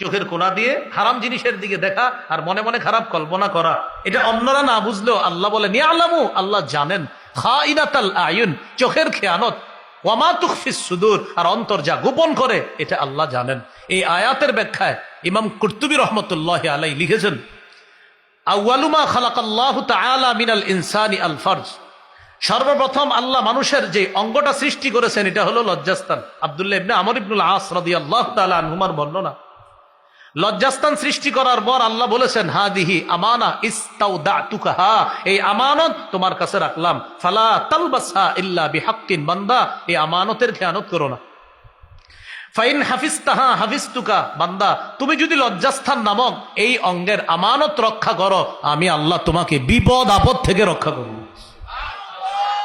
চোখের কোনা দিয়ে হারাম জিনিসের দিকে দেখা আর মনে মনে খারাপ কল্পনা করা। এটা অন্যরা না বুঝলেও আল্লাহ বলে নিয়ে আলামু আল্লাহ জানেন আয়ুন, চোখের খেয়ানত সুদূর, আর অন্তর যা গোপন করে, এটা আল্লাহ জানেন। এই আয়াতের ব্যাখ্যায় ইমাম কুর্তুবী রহমতুল্লাহ আলাই লিখেছেন আউয়ালুমা খালাকাল্লাহু তাআলা মিনাল ইনসানি আল ফরজ। সর্বপ্রথম আল্লাহ মানুষের যে অঙ্গটা সৃষ্টি করেছেন, এটা হলো লজ্জাস্তান আব্দুল্লাহ ইবনে আমর ইবনুল আস রাদিয়াল্লাহু তাআলা আনহুমার বর্ণনা। লজ্জাস্তান সৃষ্টি করার পর আল্লাহ বলেছেন হা দিহি আমানা ইস্তাউদাতুকাহা এই আমানত তোমার কাছে রাখলাম। ফালা তালবাসহা ইল্লা বিহাক্কিন, বান্দা, এই আমানতের খেয়ানত করো না। ফাইন হাফিজ তাহা হাফিজ তুকা বান্দা, তুমি যদি লজ্জাস্থান নামক এই অঙ্গের আমানত রক্ষা করো, আমি আল্লাহ তোমাকে বিপদ, আপদ থেকে রক্ষা করব।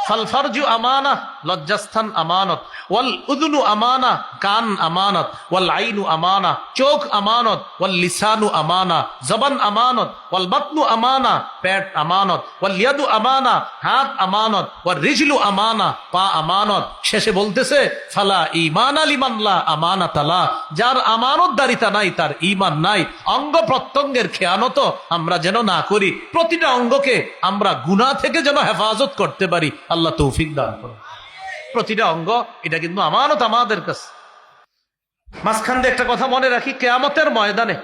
ফালফারজু আমানা, লজ্জাস্থান আমানত। ওয়াল আমানা, কান আমানত, ওয়াল আইনু আমানা, চোখ আমানত, ওয়াল লিসানু আমানা, জবান আমানত, ওয়াল বাতনু আমানা, পেট আমানত, ওয়াল ইয়াদু আমানা, হাত আমানত, ওয়াল রিজলু আমানা, পা আমানত। শেষে বলতেছে, ফালা ইমান আলিমানলা আমানাত আলা যার আমানত দারিতা নাই, তার ইমান নাই। অঙ্গ প্রত্যঙ্গের খেয়ানত আমরা যেন না করি। প্রতিটা অঙ্গকে আমরা গুনাহ থেকে যেন হেফাজত করতে পারি। আল্লাহ তৌফিক দান করুন। প্রতিটা অঙ্গ, এটা কিন্তু আমানত আমাদের কাছে। মাঝখান দিয়ে একটা কথা মনে রাখি, কেয়ামতের ময়দানে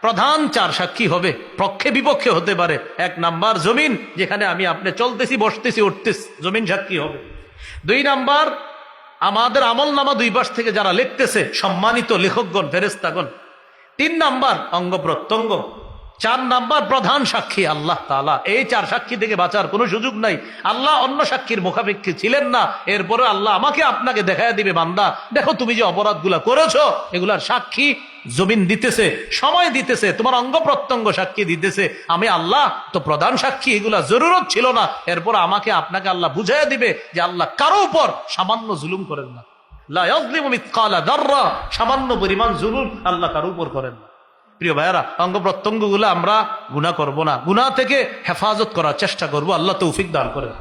প্রধান চার সাক্ষী হবে, পক্ষে বিপক্ষে হতে পারে। এক নাম্বার জমিন, যেখানে আমি আপনি চলতেছি, বসতেছি, উঠতেছি, জমিন সাক্ষী হবে। দুই নাম্বার, আমাদের আমল নামা দুই পাশ থেকে যারা লিখতেছে, সম্মানিত লেখকগণ ফেরেস্তাগণ তিন নাম্বার, অঙ্গ প্রত্যঙ্গ। চার নাম্বার প্রধান সাক্ষী আল্লাহ তালা এই চার সাক্ষী থেকে বাঁচার কোনো সুযোগ নাই। আল্লাহ অন্য সাক্ষীর মুখাপেক্ষী ছিলেন না। এরপরে আল্লাহ আমাকে আপনাকে দেখায় দিবে, বান্দা। দেখো তুমি যে অপরাধগুলা করেছ, এগুলার সাক্ষী জমিন দিতেছে, সময় দিতেছে, তোমার অঙ্গ প্রত্যঙ্গ সাক্ষী দিতেছে। আমি আল্লাহ তো প্রধান সাক্ষী, এগুলা জরুরত ছিল না। এরপর আমাকে আপনাকে আল্লাহ বুঝাইয়া দিবে যে আল্লাহ কারও উপর সামান্য জুলুম করেন না। সামান্য পরিমাণ জুলুম আল্লাহ কারও উপর করেন না। প্রিয় ভাইয়ারা অঙ্গ প্রত্যঙ্গ আমরা গুণা করব না। গুণা থেকে হেফাজত করার চেষ্টা করব। আল্লাহ তৌফিক দান করেন